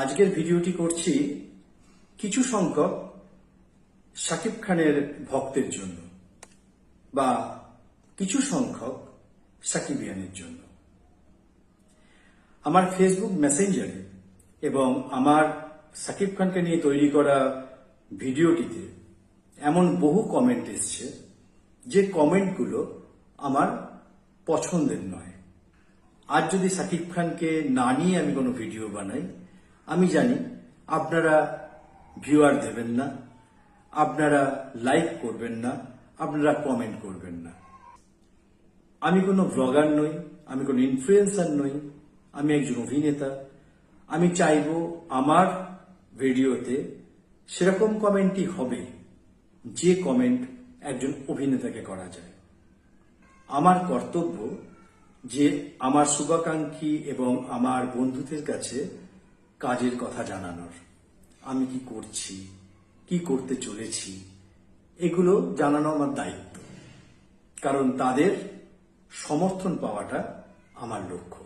আজকের ভিডিওটি করছি কিছু সংখ্যক শাকিব খানের ভক্তের জন্য বা কিছু সংখ্যক সাকিবিয়ানের জন্য। আমার ফেসবুক মেসেঞ্জারে এবং আমার সাকিব খানকে নিয়ে তৈরি করা ভিডিওটিতে এমন বহু কমেন্ট এসছে যে কমেন্টগুলো আমার পছন্দের নয়। আজ যদি সাকিব খানকে না নিয়ে আমি কোনো ভিডিও বানাই আমি জানি আপনারা ভিউয়ার দেবেন না, আপনারা লাইক করবেন না, আপনারা কমেন্ট করবেন না। আমি কোনো ব্লগার নই, আমি কোনো ইনফ্লুয়েন্সার নই, আমি একজন অভিনেতা। আমি চাইব আমার ভিডিওতে সেরকম কমেন্টই হবে, যে কমেন্ট একজন অভিনেতাকে করা যায়। আমার কর্তব্য যে আমার শুভাকাঙ্ক্ষী এবং আমার বন্ধুদের কাছে কাজের কথা জানানোর। আমি কি করছি? কি করতে চলেছি? এগুলো জানানো আমার দায়িত্ব। কারণ তাদের সমর্থন পাওয়াটা আমার লক্ষ্য।